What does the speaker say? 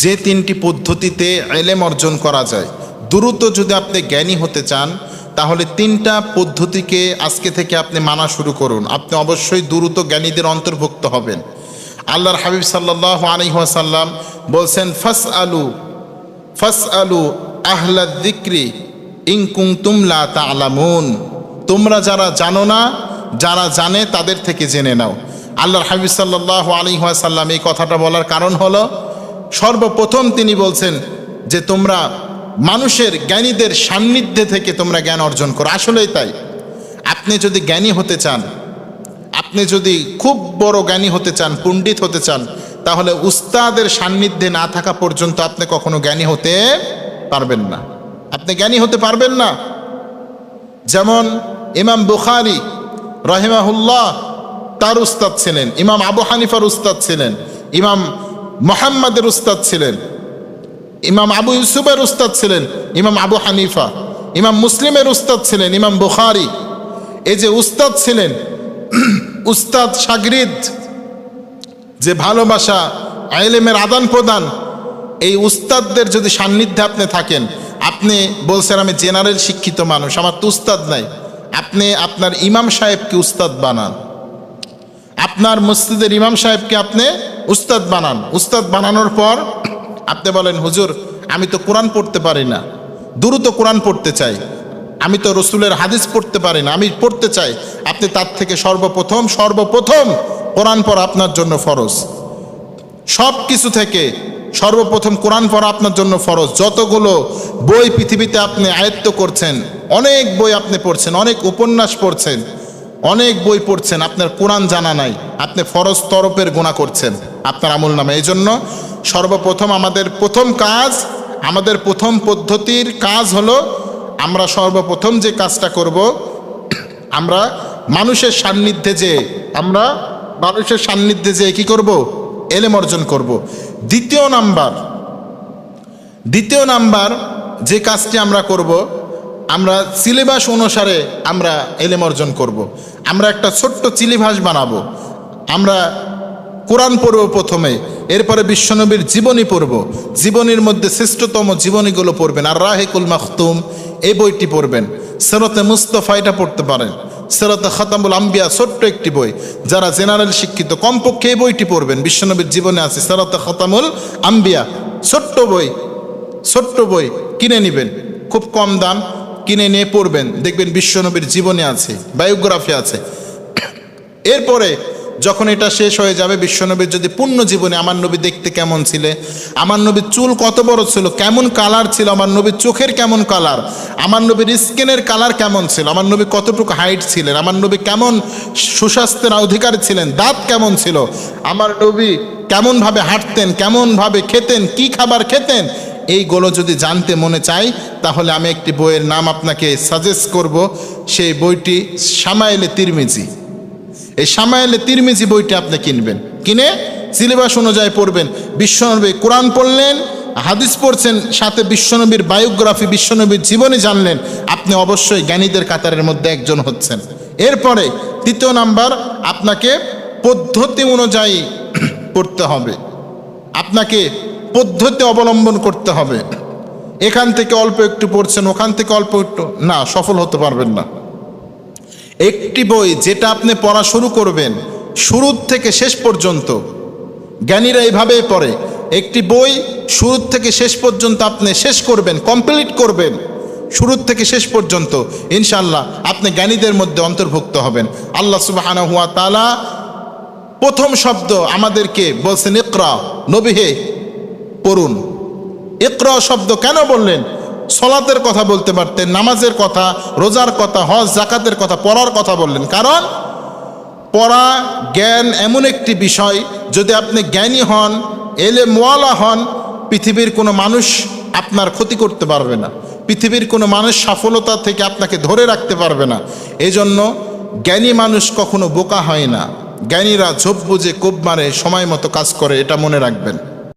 যে তিনটি পদ্ধতিতে এলেম অর্জন করা যায়, দ্রুত যদি আপনি জ্ঞানী হতে চান, তাহলে তিনটা পদ্ধতিকে আজকে থেকে আপনি মানা শুরু করুন। আপনি অবশ্যই দ্রুত জ্ঞানীদের অন্তর্ভুক্ত হবেন। আল্লাহর হাবিব সাল্লাহ আলহিহাসাল্লাম বলছেন ফাস আলু ফাস আলু আহলা দিক্রি ইংকুং তুমলা তালামুন তোমরা যারা জানো না, যারা জানে তাদের থেকে জেনে নাও। আল্লাহর হাবিব সাল্লাহ আলহিহাসাল্লাম এই কথাটা বলার কারণ হলো সর্বপ্রথম তিনি বলছেন যে তোমরা মানুষের জ্ঞানীদের সান্নিধ্যে থেকে তোমরা জ্ঞান অর্জন করো। আসলেই তাই। আপনি যদি জ্ঞানী হতে চান, আপনি যদি খুব বড় জ্ঞানী হতে চান, পণ্ডিত হতে চান, তাহলে উস্তাদের সান্নিধ্যে না থাকা পর্যন্ত আপনি কখনো জ্ঞানী হতে পারবেন না। আপনি জ্ঞানী হতে পারবেন না। যেমন ইমাম বুখারি রহিমাহুল্লাহ তার উস্তাদ ছিলেন, ইমাম আবু হানিফার উস্তাদ ছিলেন, ইমাম মোহাম্মদের উস্তাদ ছিলেন। ইমাম আবু ইউসুফের উস্তাদ ছিলেন, ইমাম আবু হানিফা, ইমাম মুসলিমের উস্তাদ ছিলেন, ইমাম বুখারি। এই যে উস্তাদ ছিলেন, উস্তাদ সাগরিদ, যে ভালোবাসা, আইলেমের আদান প্রদান, এই উস্তাদদের যদি সান্নিধ্যে আপনি থাকেন, আপনি বলছেন আমি জেনারেল শিক্ষিত মানুষ, আমার তো উস্তাদ নাই। আপনি আপনার ইমাম সাহেবকে উস্তাদ বানান। আপনার মসজিদের ইমাম সাহেবকে আপনি উস্তাদ বানান। উস্তাদ বানানোর পর আপনি বলেন, হুজুর, আমি তো কোরআন পড়তে পারি না। দ্রুত কোরআন পড়তে চাই। আমি তো রসুলের হাদিস পড়তে পারি না। আমি পড়তে চাই। আপনি তার থেকে সর্বপ্রথম সর্বপ্রথম কোরআন পড়া আপনার জন্য ফরজ। সব কিছু থেকে সর্বপ্রথম কোরআন পড়া আপনার জন্য ফরজ। যতগুলো বই পৃথিবীতে আপনি আয়ত্ত করছেন, অনেক বই আপনি পড়ছেন, অনেক উপন্যাস পড়ছেন অনেক বই পড়ছেন, আপনার কোরআন জানা নাই, আপনি ফরজ তরফের গুণা করছেন, আপনার আমল নামে। এই জন্য সর্বপ্রথম আমাদের প্রথম কাজ, আমাদের প্রথম পদ্ধতির কাজ হলো আমরা সর্বপ্রথম যে কাজটা করব, আমরা মানুষের সান্নিধ্যে যে, আমরা মানুষের সান্নিধ্যে যে কি করব? এলেম অর্জন করব। দ্বিতীয় নাম্বার দ্বিতীয় নাম্বার যে কাজটি আমরা করব আমরা সিলেবাস অনুসারে আমরা এলেম অর্জন করব। আমরা একটা ছোট্ট চিলিভাস বানাবো। আমরা কোরআন পড়ব প্রথমে, এরপরে বিশ্বনবীর জীবনী পড়ব। জীবনীর মধ্যে শ্রেষ্ঠতম জীবনীগুলো পড়বেন। আর রাহেকুল মাখতুম এই বইটি পড়বেন। সেরতে মুস্তফা এটা পড়তে পারেন। সেরতে খতামুল আম্বিয়া ছোট্ট একটি বই। যারা জেনারেল শিক্ষিত, কমপক্ষে এই বইটি পড়বেন। বিশ্বনবীর জীবনে আছে সেরতে খতামুল আম্বিয়া। ছোট্ট বই ছোট্ট বই কিনে নেবেন। খুব কম দাম। কিনে নিয়ে পড়বেন। দেখবেন বিশ্বনবীর জীবনে আছে, বায়োগ্রাফি আছে। এরপরে যখন এটা শেষ হয়ে যাবে, বিশ্বনবীর যদি পূর্ণ জীবনে আমার নবী দেখতে কেমন ছিলে, আমার নবীর চুল কত বড় ছিল, কেমন কালার ছিল, আমার নবীর চোখের কেমন কালার, আমার নবীর স্কিনের কালার কেমন ছিল, আমার নবী কতটুকু হাইট ছিলেন, আমার নবী কেমন সুস্বাস্থ্যের অধিকারী ছিলেন, দাঁত কেমন ছিল, আমার নবী কেমনভাবে হাঁটতেন, কেমনভাবে খেতেন, কি খাবার খেতেন এইগুলো যদি জানতে মনে চাই তাহলে আমি একটি বইয়ের নাম আপনাকে সাজেস্ট করব, সেই বইটি সামাইলে তিরমিজি। এই সামাইলে তিরমিজি বইটি আপনি কিনবেন। কিনে সিলেবাস অনুযায়ী পড়বেন। বিশ্বনবী কোরআন পড়লেন, হাদিস পড়ছেন, সাথে বিশ্বনবীর বায়োগ্রাফি, বিশ্বনবীর জীবনী জানলেন। আপনি অবশ্যই জ্ঞানীদের কাতারের মধ্যে একজন হচ্ছেন। এরপরে তৃতীয় নাম্বার, আপনাকে পদ্ধতি অনুযায়ী পড়তে হবে। আপনাকে পদ্ধতি অবলম্বন করতে হবে। এখান থেকে অল্প একটু পড়ছেন, ওখান থেকে অল্প একটু। না, সফল হতে পারবেন না। একটি বই যেটা আপনি পড়া শুরু করবেন, শুরুর থেকে শেষ পর্যন্ত, জ্ঞানীরা এইভাবেই পড়ে। একটি বই শুরুর থেকে শেষ পর্যন্ত আপনি শেষ করবেন, কমপ্লিট করবেন, শুরুর থেকে শেষ পর্যন্ত ইনশাল্লাহ আপনি জ্ঞানীদের মধ্যে অন্তর্ভুক্ত হবেন। আল্লাহ সুবাহ হুয়া তালা প্রথম শব্দ আমাদেরকে বলছেন, ইকরা নবীহে পড়ুন। ইকরা শব্দ কেন বললেন? সলাতের কথা বলতে পারতেন, নামাজের কথা, রোজার কথা, হজ, জাকাতের কথা, পড়ার কথা বললেন। কারণ পড়া জ্ঞান এমন একটি বিষয়, যদি আপনি জ্ঞানী হন এলে মোয়ালা হন, পৃথিবীর কোনো মানুষ আপনার ক্ষতি করতে পারবে না। পৃথিবীর কোনো মানুষ সফলতা থেকে আপনাকে ধরে রাখতে পারবে না। এজন্য জ্ঞানী মানুষ কখনো বোকা হয় না। জ্ঞানীরা ঝোপ বুঝে কোপ মারে, সময় মতো কাজ করে, এটা মনে রাখবেন।